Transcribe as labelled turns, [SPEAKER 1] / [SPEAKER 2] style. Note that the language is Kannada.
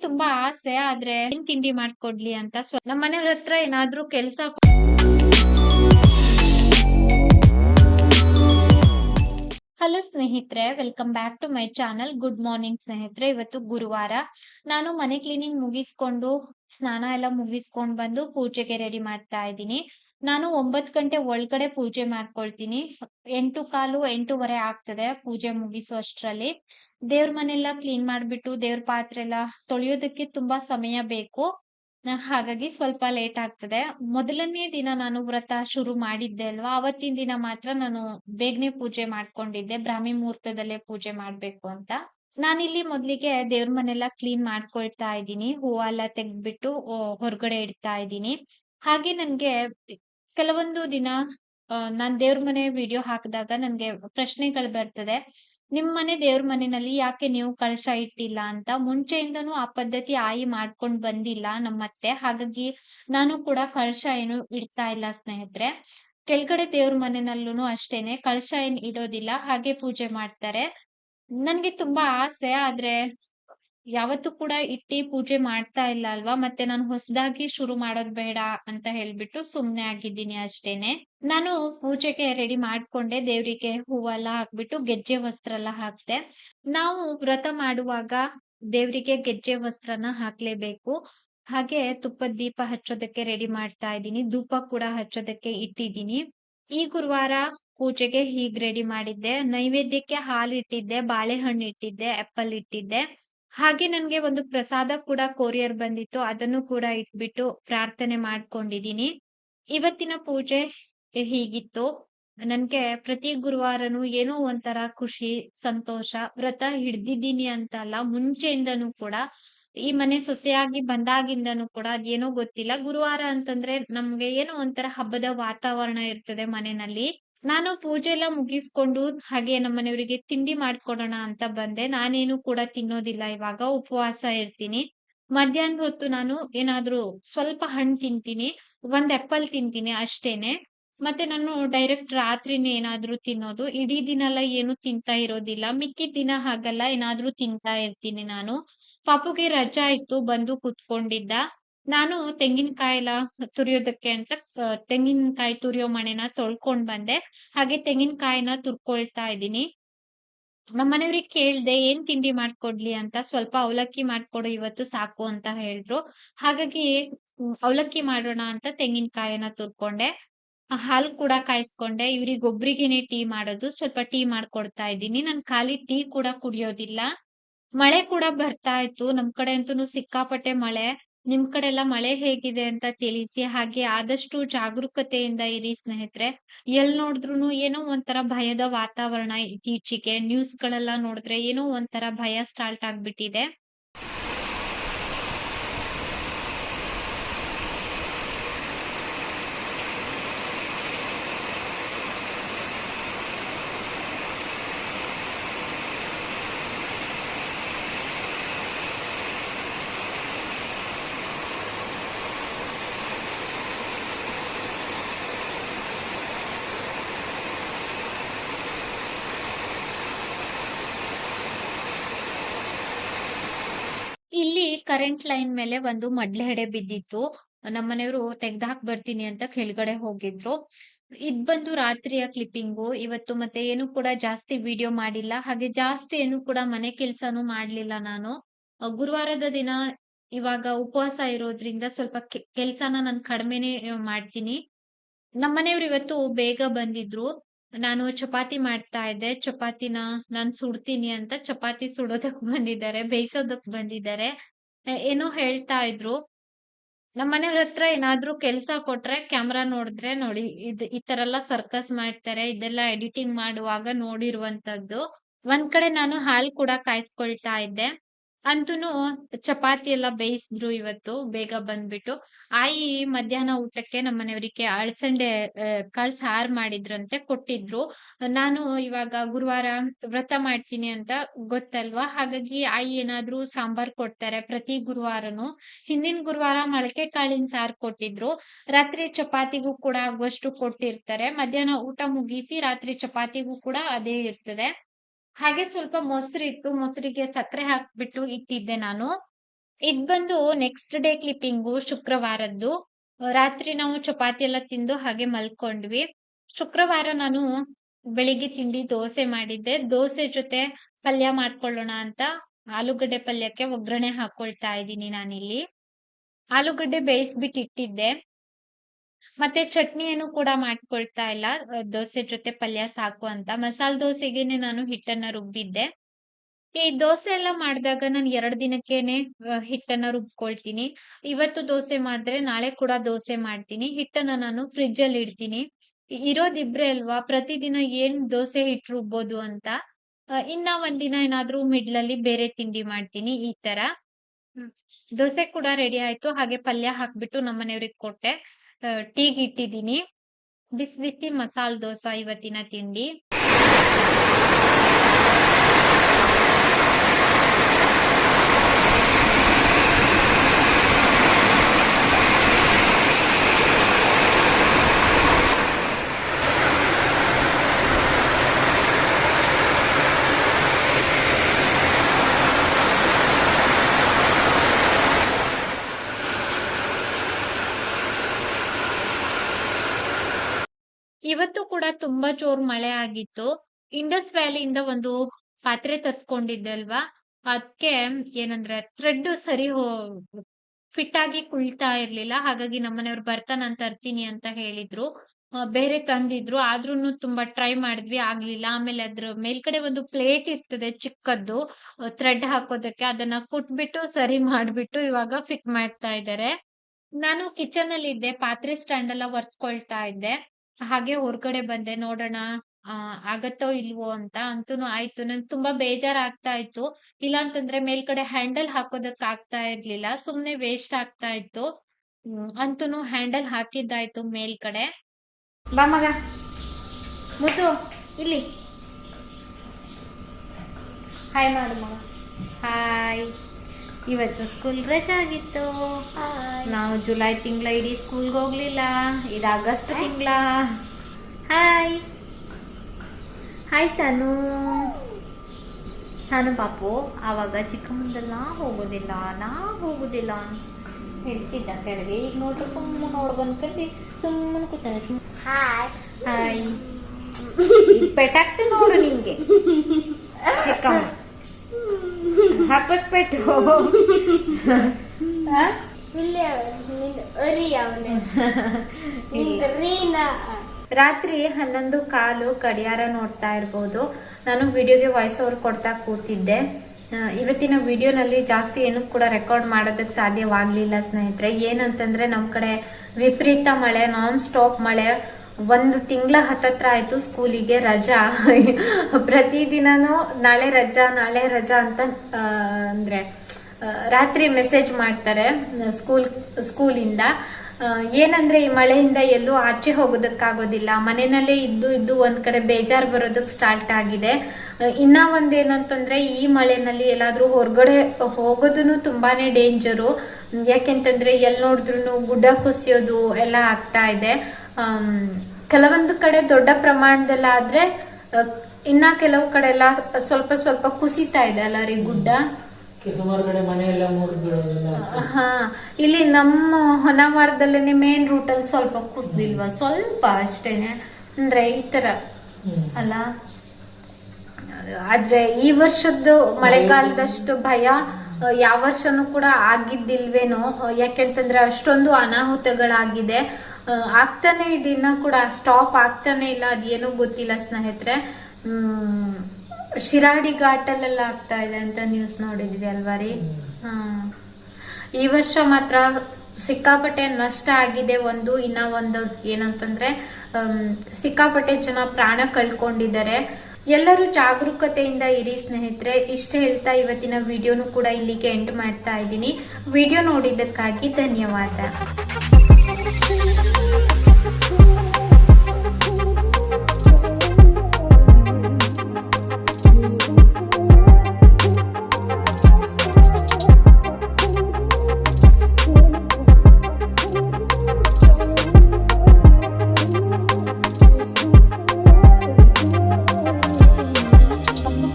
[SPEAKER 1] ತುಂಬಾ ಆಸೆ. ಆದ್ರೆ ಏನ್ ತಿಂಡಿ ಮಾಡ್ಕೊಡ್ಲಿ ಅಂತ ನಮ್ಮ ನಮ್ ಮನೆಯವ್ರ ಹತ್ರ ಏನಾದ್ರು ಕೆಲ್ಸ ಹಲೋ ಸ್ನೇಹಿತರೆ, welcome back to my channel. Good morning ಸ್ನೇಹಿತರೆ. ಇವತ್ತು ಗುರುವಾರ. ನಾನು ಮನೆ ಕ್ಲೀನಿಂಗ್ ಮುಗಿಸ್ಕೊಂಡು, ಸ್ನಾನ ಎಲ್ಲ ಮುಗಿಸ್ಕೊಂಡ್ ಬಂದು ಪೂಜೆಗೆ ರೆಡಿ ಮಾಡ್ತಾ ಇದ್ದೀನಿ. ನಾನು ಒಂಬತ್ತು ಗಂಟೆ ಒಳಗಡೆ ಪೂಜೆ ಮಾಡ್ಕೊಳ್ತೀನಿ. ಎಂಟು ಕಾಲು ಎಂಟೂವರೆ ಆಗ್ತದೆ ಪೂಜೆ ಮುಗಿಸೋ ಅಷ್ಟರಲ್ಲಿ. ದೇವ್ರ ಮನೆಲ್ಲ ಕ್ಲೀನ್ ಮಾಡ್ಬಿಟ್ಟು ದೇವ್ರ ಪಾತ್ರೆ ಎಲ್ಲ ತೊಳೆಯೋದಕ್ಕೆ ತುಂಬಾ ಸಮಯ ಬೇಕು. ಹಾಗಾಗಿ ಸ್ವಲ್ಪ ಲೇಟ್ ಆಗ್ತದೆ. ಮೊದಲನೇ ದಿನ ನಾನು ವ್ರತ ಶುರು ಮಾಡಿದ್ದೆ ಅಲ್ವಾ? ಅವತ್ತಿನ ದಿನ ಮಾತ್ರ ನಾನು ಬೇಗನೆ ಪೂಜೆ ಮಾಡ್ಕೊಂಡಿದ್ದೆ. ಬ್ರಾಹ್ಮಿ ಮುಹೂರ್ತದಲ್ಲೇ ಪೂಜೆ ಮಾಡ್ಬೇಕು ಅಂತ. ನಾನಿಲ್ಲಿ ಮೊದ್ಲಿಗೆ ದೇವ್ರ ಮನೆಲ್ಲ ಕ್ಲೀನ್ ಮಾಡ್ಕೊಳ್ತಾ ಇದ್ದೀನಿ. ಹೂವೆಲ್ಲ ತೆಗ್ದ್ಬಿಟ್ಟು ಆ, ಹೊರಗಡೆ ಇಡ್ತಾ ಇದ್ದೀನಿ. ಹಾಗೆ ನನ್ಗೆ ಕೆಲವೊಂದು ದಿನ ನಾನ್ ದೇವ್ರ ಮನೆ ವಿಡಿಯೋ ಹಾಕಿದಾಗ ನನ್ಗೆ ಪ್ರಶ್ನೆಗಳು ಬರ್ತದೆ. ನಿಮ್ ಮನೆ ದೇವ್ರ ಮನೆಯಲ್ಲಿ ಯಾಕೆ ನೀವು ಕಳಶ ಇಟ್ಟಿಲ್ಲ ಅಂತ ಮುಂಚೆಯಿಂದನು ಆ ಪದ್ಧತಿ ಆಯಿ ಮಾಡ್ಕೊಂಡ್ ಬಂದಿಲ್ಲ ನಮ್ಮತ್ತೆ. ಹಾಗಾಗಿ ನಾನು ಕೂಡ ಕಳಶ ಏನು ಇಡ್ತಾ ಇಲ್ಲ ಸ್ನೇಹಿತರೆ. ಕೆಳಗಡೆ ದೇವ್ರ ಮನೆಯಲ್ಲೂ ಅಷ್ಟೇನೆ, ಕಳಶ ಏನ್ ಇಡೋದಿಲ್ಲ, ಹಾಗೆ ಪೂಜೆ ಮಾಡ್ತಾರೆ. ನನ್ಗೆ ತುಂಬಾ ಆಸೆ, ಆದ್ರೆ ಯಾವತ್ತೂ ಕೂಡ ಇಟ್ಟಿ ಪೂಜೆ ಮಾಡ್ತಾ ಇಲ್ಲ ಅಲ್ವಾ? ಮತ್ತೆ ನಾನು ಹೊಸದಾಗಿ ಶುರು ಮಾಡೋದ್ ಬೇಡ ಅಂತ ಹೇಳ್ಬಿಟ್ಟು ಸುಮ್ನೆ ಆಗಿದ್ದೀನಿ ಅಷ್ಟೇನೆ. ನಾನು ಪೂಜೆಗೆ ರೆಡಿ ಮಾಡ್ಕೊಂಡೆ, ದೇವ್ರಿಗೆ ಹೂವೆಲ್ಲ ಹಾಕ್ಬಿಟ್ಟು ಗೆಜ್ಜೆ ವಸ್ತ್ರ ಎಲ್ಲ ಹಾಕ್ದೆ. ನಾವು ವ್ರತ ಮಾಡುವಾಗ ದೇವ್ರಿಗೆ ಗೆಜ್ಜೆ ವಸ್ತ್ರನ ಹಾಕ್ಲೇಬೇಕು. ಹಾಗೆ ತುಪ್ಪದ ದೀಪ ಹಚ್ಚೋದಕ್ಕೆ ರೆಡಿ ಮಾಡ್ತಾ ಇದ್ದೀನಿ. ಧೂಪ ಕೂಡ ಹಚ್ಚೋದಕ್ಕೆ ಇಟ್ಟಿದ್ದೀನಿ. ಈ ಗುರುವಾರ ಪೂಜೆಗೆ ಹೀಗ್ ರೆಡಿ ಮಾಡಿದ್ದೆ. ನೈವೇದ್ಯಕ್ಕೆ ಹಾಲು ಇಟ್ಟಿದ್ದೆ, ಬಾಳೆಹಣ್ಣು ಇಟ್ಟಿದ್ದೆ ಆಪಲ್ ಇಟ್ಟಿದ್ದೆ. ಹಾಗೆ ನನ್ಗೆ ಒಂದು ಪ್ರಸಾದ ಕೂಡ ಕೊರಿಯರ್ ಬಂದಿತ್ತು, ಅದನ್ನು ಕೂಡ ಇಟ್ಬಿಟ್ಟು ಪ್ರಾರ್ಥನೆ ಮಾಡ್ಕೊಂಡಿದೀನಿ. ಇವತ್ತಿನ ಪೂಜೆ ಹೀಗಿತ್ತು. ನನ್ಗೆ ಪ್ರತಿ ಗುರುವಾರನು ಏನೋ ಒಂಥರ ಖುಷಿ, ಸಂತೋಷ, ವ್ರತ ಹಿಡ್ದಿದ್ದೀನಿ ಅಂತ ಅಲ್ಲ ಮುಂಚೆಯಿಂದನೂ ಕೂಡ. ಈ ಮನೆ ಸೊಸೆಯಾಗಿ ಬಂದಾಗಿಂದನು ಕೂಡ ಅದೇನೋ ಗೊತ್ತಿಲ್ಲ. ಗುರುವಾರ ಅಂತಂದ್ರೆ ನಮ್ಗೆ ಏನೋ ಒಂಥರ ಹಬ್ಬದ ವಾತಾವರಣ ಇರ್ತದೆ ಮನೆಯಲ್ಲಿ. ನಾನು ಪೂಜೆ ಎಲ್ಲ ಮುಗಿಸ್ಕೊಂಡು ಹಾಗೆ ನಮ್ಮನೆಯವರಿಗೆ ತಿಂಡಿ ಮಾಡ್ಕೊಡೋಣ ಅಂತ ಬಂದೆ. ನಾನೇನು ಕೂಡ ತಿನ್ನೋದಿಲ್ಲ, ಇವಾಗ ಉಪವಾಸ ಇರ್ತೀನಿ. ಮಧ್ಯಾಹ್ನದ ಹೊತ್ತು ನಾನು ಏನಾದ್ರೂ ಸ್ವಲ್ಪ ಹಣ್ಣು ತಿಂತೀನಿ, ಒಂದ್ ಆಪಲ್ ತಿಂತೀನಿ ಅಷ್ಟೇನೆ. ಮತ್ತೆ ನಾನು ಡೈರೆಕ್ಟ್ ರಾತ್ರಿನೇ ಏನಾದ್ರೂ ತಿನ್ನೋದು. ಇಡೀ ದಿನ ಎಲ್ಲ ಏನು ತಿಂತಾ ಇರೋದಿಲ್ಲ. ಮಿಕ್ಕಿದ ದಿನ ಹಾಗಲ್ಲ, ಏನಾದ್ರೂ ತಿಂತಾ ಇರ್ತೀನಿ ನಾನು. ಪಾಪುಗೆ ರಜಾ ಇತ್ತು, ಬಂದು ಕುತ್ಕೊಂಡಿದ್ದ. ನಾನು ತೆಂಗಿನಕಾಯಿ ಎಲ್ಲ ತುರಿಯೋದಕ್ಕೆ ಅಂತ ತೆಂಗಿನಕಾಯಿ ತುರಿಯೋ ಮಣೆನ ತೊಳ್ಕೊಂಡ್ ಬಂದೆ. ಹಾಗೆ ತೆಂಗಿನಕಾಯಿನ ತುರ್ಕೊಳ್ತಾ ಇದ್ದೀನಿ. ನಮ್ಮನೆಯವ್ರಿಗೆ ಕೇಳ್ದೆ, ಏನ್ ತಿಂಡಿ ಮಾಡ್ಕೊಡ್ಲಿ ಅಂತ? ಸ್ವಲ್ಪ ಅವಲಕ್ಕಿ ಮಾಡ್ಕೊಡು, ಇವತ್ತು ಸಾಕು, ಅಂತ ಹೇಳಿದ್ರು. ಹಾಗಾಗಿ ಅವಲಕ್ಕಿ ಮಾಡೋಣ ಅಂತ ತೆಂಗಿನಕಾಯಿನ ತುರ್ಕೊಂಡೆ. ಹಾಲ್ ಕೂಡ ಕಾಯಿಸ್ಕೊಂಡೆ. ಇವ್ರಿಗೆ ಒಬ್ರಿಗೇನೆ ಟೀ ಮಾಡೋದು, ಸ್ವಲ್ಪ ಟೀ ಮಾಡ್ಕೊಡ್ತಾ ಇದ್ದೀನಿ. ನಾನು ಖಾಲಿ ಟೀ ಕೂಡ ಕುಡಿಯೋದಿಲ್ಲ. ಮಳೆ ಕೂಡ ಬರ್ತಾ ಇತ್ತು. ನಮ್ ಕಡೆ ಅಂತೂ ಸಿಕ್ಕಾಪಟ್ಟೆ ಮಳೆ. ನಿಮ್ ಕಡೆ ಎಲ್ಲ ಮಳೆ ಹೇಗಿದೆ ಅಂತ ತಿಳಿಸಿ, ಹಾಗೆ ಆದಷ್ಟು ಜಾಗರೂಕತೆಯಿಂದ ಇರಿ ಸ್ನೇಹಿತರೆ. ಎಲ್ ನೋಡಿದ್ರು ಏನೋ ಒಂಥರ ಭಯದ ವಾತಾವರಣ ಇತ್ತೀಚೆಗೆ ನ್ಯೂಸ್ ಗಳೆಲ್ಲ ನೋಡಿದ್ರೆ ಏನೋ ಒಂಥರ ಭಯ ಸ್ಟಾರ್ಟ್ ಆಗ್ಬಿಟ್ಟಿದೆ ಇಲ್ಲಿ ಕರೆಂಟ್ ಲೈನ್ ಮೇಲೆ ಒಂದು ಮಡ್ಲೆಹೆಡೆ ಬಿದ್ದಿತ್ತು. ನಮ್ಮನೆಯವರು ತೆಗ್ದಾಕ್ ಬರ್ತೀನಿ ಅಂತ ಕೆಳಗಡೆ ಹೋಗಿದ್ರು. ಇದ್ ಬಂದು ರಾತ್ರಿಯ ಕ್ಲಿಪ್ಪಿಂಗು ಇವತ್ತು ಮತ್ತೆ ಏನು ಕೂಡ ಜಾಸ್ತಿ ವಿಡಿಯೋ ಮಾಡಿಲ್ಲ. ಹಾಗೆ ಜಾಸ್ತಿ ಏನು ಕೂಡ ಮನೆ ಕೆಲ್ಸನೂ ಮಾಡ್ಲಿಲ್ಲ ನಾನು. ಗುರುವಾರದ ದಿನ ಇವಾಗ ಉಪವಾಸ ಇರೋದ್ರಿಂದ ಸ್ವಲ್ಪ ಕೆಲ್ಸನ ನಾನು ಕಡಿಮೆನೆ ಮಾಡ್ತೀನಿ. ನಮ್ಮನೆಯವ್ರು ಇವತ್ತು ಬೇಗ ಬಂದಿದ್ರು. ನಾನು ಚಪಾತಿ ಮಾಡ್ತಾ ಇದ್ದೆ. ಚಪಾತಿನ ನಾನ್ ಸುಡ್ತೀನಿ ಅಂತ ಚಪಾತಿ ಸುಡೋದಕ್ ಬಂದಿದ್ದಾರೆ, ಬೇಯಿಸೋದಕ್ ಬಂದಿದ್ದಾರೆ. ಏನೋ ಹೇಳ್ತಾ ಇದ್ರು. ನಮ್ಮ ಮನೆಯವ್ರ ಹತ್ರ ಏನಾದ್ರೂ ಕೆಲ್ಸ ಕೊಟ್ರೆ ಕ್ಯಾಮ್ರಾ ನೋಡಿದ್ರೆ ನೋಡಿ, ಇದ್ ಈ ತರ ಎಲ್ಲ ಸರ್ಕಸ್ ಮಾಡ್ತಾರೆ, ಇದೆಲ್ಲ ಎಡಿಟಿಂಗ್ ಮಾಡುವಾಗ ನೋಡಿರುವಂತದ್ದು ಒಂದ್ ಕಡೆ ನಾನು ಹಾಲ್ ಕೂಡ ಕಾಯಿಸ್ಕೊಳ್ತಾ ಇದ್ದೆ. ಅಂತೂನು ಚಪಾತಿ ಎಲ್ಲ ಬೇಯಿಸಿದ್ರು ಇವತ್ತು, ಬೇಗ ಬಂದ್ಬಿಟ್ಟು. ಆಯಿ ಮಧ್ಯಾಹ್ನ ಊಟಕ್ಕೆ ನಮ್ಮ ಮನೆಯವರಿಗೆ ಅಳಸಂಡೆ ಕಾಳ್ ಸಾರ್ ಮಾಡಿದ್ರಂತೆ ಕೊಟ್ಟಿದ್ರು. ನಾನು ಇವಾಗ ಗುರುವಾರ ವ್ರತ ಮಾಡ್ತೀನಿ ಅಂತ ಗೊತ್ತಲ್ವಾ? ಹಾಗಾಗಿ ಆಯಿ ಏನಾದ್ರೂ ಸಾಂಬಾರ್ ಕೊಡ್ತಾರೆ ಪ್ರತಿ ಗುರುವಾರನು. ಹಿಂದಿನ ಗುರುವಾರ ಮೊಳಕೆ ಕಾಳಿನ ಸಾರ್ ಕೊಟ್ಟಿದ್ರು. ರಾತ್ರಿ ಚಪಾತಿಗೂ ಕೂಡ ಆಗುವಷ್ಟು ಕೊಟ್ಟಿರ್ತಾರೆ. ಮಧ್ಯಾಹ್ನ ಊಟ ಮುಗಿಸಿ ರಾತ್ರಿ ಚಪಾತಿಗೂ ಕೂಡ ಅದೇ ಇರ್ತದೆ. ಹಾಗೆ ಸ್ವಲ್ಪ ಮೊಸರು ಇತ್ತು, ಮೊಸರಿಗೆ ಸಕ್ಕರೆ ಹಾಕ್ಬಿಟ್ಟು ಇಟ್ಟಿದ್ದೆ ನಾನು ಇದ್ ಬಂದು ನೆಕ್ಸ್ಟ್ ಡೇ ಕ್ಲಿಪ್ಪಿಂಗು ಶುಕ್ರವಾರದ್ದು. ರಾತ್ರಿ ನಾವು ಚಪಾತಿ ಎಲ್ಲ ತಿಂದು ಹಾಗೆ ಮಲ್ಕೊಂಡ್ವಿ. ಶುಕ್ರವಾರ ನಾನು ಬೆಳಿಗ್ಗೆ ತಿಂಡಿ ದೋಸೆ ಮಾಡಿದ್ದೆ. ದೋಸೆ ಜೊತೆ ಪಲ್ಯ ಮಾಡ್ಕೊಳ್ಳೋಣ ಅಂತ ಆಲೂಗಡ್ಡೆ ಪಲ್ಯಕ್ಕೆ ಒಗ್ಗರಣೆ ಹಾಕೊಳ್ತಾ ಇದ್ದೀನಿ ನಾನಿಲ್ಲಿ. ಆಲೂಗಡ್ಡೆ ಬೇಯಿಸ್ಬಿಟ್ಟು ಇಟ್ಟಿದ್ದೆ. ಮತ್ತೆ ಚಟ್ನಿಯನ್ನು ಕೂಡ ಮಾಡ್ಕೊಳ್ತಾ ಇಲ್ಲ. ದೋಸೆ ಜೊತೆ ಪಲ್ಯ ಸಾಕು ಅಂತ. ಮಸಾಲ ದೋಸೆಗೇನೆ ನಾನು ಹಿಟ್ಟನ್ನ ರುಬ್ಬಿದ್ದೆ. ಈ ದೋಸೆ ಎಲ್ಲ ಮಾಡಿದಾಗ ನಾನು ಎರಡು ದಿನಕ್ಕೇನೆ ಹಿಟ್ಟನ್ನ ರುಬ್ಕೊಳ್ತೀನಿ. ಇವತ್ತು ದೋಸೆ ಮಾಡಿದ್ರೆ ನಾಳೆ ಕೂಡ ದೋಸೆ ಮಾಡ್ತೀನಿ. ಹಿಟ್ಟನ್ನ ನಾನು ಫ್ರಿಜ್ ಅಲ್ಲಿ ಇಡ್ತೀನಿ. ಇರೋದಿಬ್ರೆ ಅಲ್ವಾ, ಪ್ರತಿದಿನ ಏನ್ ದೋಸೆ ಹಿಟ್ಟು ರುಬ್ಬೋದು ಅಂತ. ಇನ್ನ ಒಂದಿನ ಏನಾದ್ರೂ ಮಿಡ್ಲ್ ಅಲ್ಲಿ ಬೇರೆ ತಿಂಡಿ ಮಾಡ್ತೀನಿ ಈ ತರ. ದೋಸೆ ಕೂಡ ರೆಡಿ ಆಯ್ತು. ಹಾಗೆ ಪಲ್ಯ ಹಾಕ್ಬಿಟ್ಟು ನಮ್ಮನೆಯವ್ರಿಗೆ ಕೊಟ್ಟೆ. ಟೀಗೆ ಇಟ್ಟಿದ್ದೀನಿ. ಬಿಸಿ ಬಿಸಿ ಮಸಾಲ್ ದೋಸೆ ಇವತ್ತಿನ ತಿಂಡಿ. ಇವತ್ತು ಕೂಡ ತುಂಬಾ ಜೋರ್ ಮಳೆ ಆಗಿತ್ತು. ಇಂಡಸ್ ವ್ಯಾಲಿಯಿಂದ ಒಂದು ಪಾತ್ರೆ ತರ್ಸ್ಕೊಂಡಿದ್ದೆ ಅಲ್ವಾ? ಅದ್ಕೆ ಏನಂದ್ರೆ ಥ್ರೆಡ್ ಸರಿ ಹೋ ಫಿಟ್ ಆಗಿ ಕುಳ್ತಾ ಇರ್ಲಿಲ್ಲ. ಹಾಗಾಗಿ ನಮ್ಮನೆಯವ್ರು ಬರ್ತಾ ನಾನ್ ತರ್ತೀನಿ ಅಂತ ಹೇಳಿದ್ರು. ಬೇರೆ ತಂದಿದ್ರು. ಆದ್ರೂನು ತುಂಬಾ ಟ್ರೈ ಮಾಡಿದ್ವಿ, ಆಗ್ಲಿಲ್ಲ. ಆಮೇಲೆ ಅದ್ರ ಮೇಲ್ಗಡೆ ಒಂದು ಪ್ಲೇಟ್ ಇರ್ತದೆ ಚಿಕ್ಕದ್ದು ಥ್ರೆಡ್ ಹಾಕೋದಕ್ಕೆ. ಅದನ್ನ ಕುಟ್ಬಿಟ್ಟು ಸರಿ ಮಾಡ್ಬಿಟ್ಟು ಇವಾಗ ಫಿಟ್ ಮಾಡ್ತಾ ಇದ್ದಾರೆ. ನಾನು ಕಿಚನ್ ಅಲ್ಲಿ ಇದ್ದೆ. ಪಾತ್ರೆ ಸ್ಟ್ಯಾಂಡ್ ಎಲ್ಲ ಒರೆಸ್ಕೊಳ್ತಾ ಇದ್ದೆ. ಹಾಗೆ ಹೊರ್ಗಡೆ ಬಂದೆ ನೋಡೋಣ ಆ, ಆಗತ್ತೋ ಇಲ್ವೋ ಅಂತ. ಅಂತೂನು ಆಯ್ತು. ನಂಗೆ ತುಂಬಾ ಬೇಜಾರಾಗ್ತಾ ಇತ್ತು. ಇಲ್ಲ ಅಂತಂದ್ರೆ ಮೇಲ್ಗಡೆ ಹ್ಯಾಂಡಲ್ ಹಾಕೋದಕ್ ಆಗ್ತಾ ಇರ್ಲಿಲ್ಲ. ಸುಮ್ನೆ ವೇಸ್ಟ್ ಆಗ್ತಾ ಇತ್ತು. ಅಂತೂ ಹ್ಯಾಂಡಲ್ ಹಾಕಿದ್ದಾಯ್ತು ಮೇಲ್ಗಡೆ. ಬಾ ಮಗ ಮುದ್ದು ಇಲ್ಲಿ ಹಾಯ್ ಮಾಡು ಹಾಯ್ ಇವತ್ತು ಸ್ಕೂಲ್ ರಜೆ ಆಗಿತ್ತು. ನಾವು ಜುಲೈ ತಿಂಗಳ ಇಡೀ ಸ್ಕೂಲ್ಗೆ ಹೋಗ್ಲಿಲ್ಲ. ಇದು ಆಗಸ್ಟ್ ತಿಂಗಳ. ಹಾಯ್ ಹಾಯ್ ಸಾನು ಸಾನು ಪಾಪು ಆವಾಗ ಚಿಕ್ಕಮ್ಮಂದೆಲ್ಲ ಹೋಗೋದಿಲ್ಲ ನಾ ಹೋಗೋದಿಲ್ಲ. ಅಂತ ಹೇಳ್ತಿದ್ದ ಕೆಳಗೆ. ಈಗ ನೋಡ್ರಿ ಸುಮ್ಮನೆ ನೋಡ್ ಬಂದ್ಕೊಂಡು ಸುಮ್ಮನೆ ಕೂತಾನೆ ಸುಮ್ಮನೆ.
[SPEAKER 2] ಹಾಯ್
[SPEAKER 1] ಹಾಯ್ ಪೆಟಾಕ್ತ ನೋಡು ನಿಂಗೆ. ಚಿಕ್ಕಮ್ಮ. ಹಬ್ಬಕ್ ಪೆಟ್ಟು ರಾತ್ರಿ ಹನ್ನೊಂದು ಕಾಲು ಗಡಿಯಾರ ನೋಡ್ತಾ ಇರ್ಬೋದು. ನಾನು ವಿಡಿಯೋಗೆ ವಾಯ್ಸ್ ಓವರ್ ಕೊಡ್ತಾ ಕೂತಿದ್ದೆ. ಇವತ್ತಿನ ವಿಡಿಯೋನಲ್ಲಿ ಜಾಸ್ತಿ ಏನು ಕೂಡ ರೆಕಾರ್ಡ್ ಮಾಡೋದಕ್ಕೆ ಸಾಧ್ಯವಾಗ್ಲಿಲ್ಲ ಸ್ನೇಹಿತರೆ. ಏನಂತಂದ್ರೆ ನಮ್ ಕಡೆ ವಿಪರೀತ ಮಳೆ ನಾನ್ ಸ್ಟಾಪ್ ಮಳೆ. ಒಂದು ತಿಂಗಳ ಹತ್ತತ್ರ ಆಯ್ತು ಸ್ಕೂಲಿಗೆ ರಜಾ. ಪ್ರತಿದಿನನೂ ನಾಳೆ ರಜಾ ನಾಳೆ ರಜಾ ಅಂತ ಅಂದ್ರೆ ರಾತ್ರಿ ಮೆಸೇಜ್ ಮಾಡ್ತಾರೆ, ಸ್ಕೂಲ್, ಸ್ಕೂಲಿಂದ. ಏನಂದ್ರೆ ಈ ಮಳೆಯಿಂದ ಎಲ್ಲೂ ಆಚೆ ಹೋಗೋದಕ್ಕಾಗೋದಿಲ್ಲ. ಮನೆಯಲ್ಲೇ ಇದ್ದು ಇದ್ದು ಒಂದ್ ಕಡೆ ಬೇಜಾರ್ ಬರೋದಕ್ಕೆ ಸ್ಟಾರ್ಟ್ ಆಗಿದೆ. ಇನ್ನ ಒಂದೇನಂತಂದ್ರೆ ಈ ಮಳೆನಲ್ಲಿ ಎಲ್ಲಾದ್ರೂ ಹೊರಗಡೆ ಹೋಗೋದನ್ನು ತುಂಬಾನೇ ಡೇಂಜರು ಯಾಕೆಂತಂದ್ರೆ ಎಲ್ಲಿ ನೋಡಿದ್ರು ಗುಡ್ಡ ಕುಸಿಯೋದು ಎಲ್ಲ ಆಗ್ತಾ ಇದೆ. ಕೆಲವೊಂದು ಕಡೆ ದೊಡ್ಡ ಪ್ರಮಾಣದಲ್ಲಾದ್ರೆ ಆದ್ರೆ ಇನ್ನ ಕೆಲವು ಕಡೆ ಎಲ್ಲ ಸ್ವಲ್ಪ ಸ್ವಲ್ಪ ಕುಸಿತಾ ಇದೆ ಅಲ್ಲ ರೀ ಗುಡ್ಡ? ಹಾ ಇಲ್ಲಿ ನಮ್ಮ ಹೊನ್ನಾವರದಲ್ಲೇನೆ ಮೇನ್ ರೂಟ್ ಅಲ್ಲಿ ಸ್ವಲ್ಪ ಕುಸ್ದಿಲ್ವಾ? ಸ್ವಲ್ಪ ಅಷ್ಟೇನೆ. ಅಂದ್ರೆ ಈ ತರ. ಅಲ್ಲ? ಆದ್ರೆ ಈ ವರ್ಷದ್ದು ಮಳೆಗಾಲದಷ್ಟು ಭಯ ಯಾವ ವರ್ಷನೂ ಕೂಡ ಆಗಿದ್ದಿಲ್ವೇನೋ ಯಾಕೆಂತಂದ್ರೆ ಅಷ್ಟೊಂದು ಅನಾಹುತಗಳಾಗಿದೆ. ಆಗ್ತಾನೆ ಇದನ್ನ ಕೂಡ ಸ್ಟಾಪ್ ಆಗ್ತಾನೆ ಇಲ್ಲ, ಅದೇನೂ ಗೊತ್ತಿಲ್ಲ ಸ್ನೇಹಿತರೆ. ಶಿರಾಡಿ ಘಾಟಲ್ಲೆಲ್ಲ ಆಗ್ತಾ ಇದೆ ಅಂತ ನ್ಯೂಸ್ ನೋಡಿದ್ವಿ ಅಲ್ವಾ ರೀ? ಈ ವರ್ಷ ಮಾತ್ರ ಸಿಕ್ಕಾಪಟ್ಟೆ ನಷ್ಟ ಆಗಿದೆ, ಒಂದು, ಇನ್ನ ಒಂದು, ಏನಂತಂದ್ರೆ ಸಿಕ್ಕಾಪಟ್ಟೆ ಜನ ಪ್ರಾಣ ಕಳ್ಕೊಂಡಿದ್ದಾರೆ. ಎಲ್ಲರೂ ಜಾಗರೂಕತೆಯಿಂದ ಇರಿ ಸ್ನೇಹಿತರೆ. ಇಷ್ಟ ಹೇಳ್ತಾ ಇವತ್ತಿನ ವಿಡಿಯೋನು ಕೂಡ ಇಲ್ಲಿಗೆ ಎಂಡ್ ಮಾಡ್ತಾ ಇದ್ದೀನಿ. ವಿಡಿಯೋ ನೋಡಿದ್ದಕ್ಕಾಗಿ ಧನ್ಯವಾದ.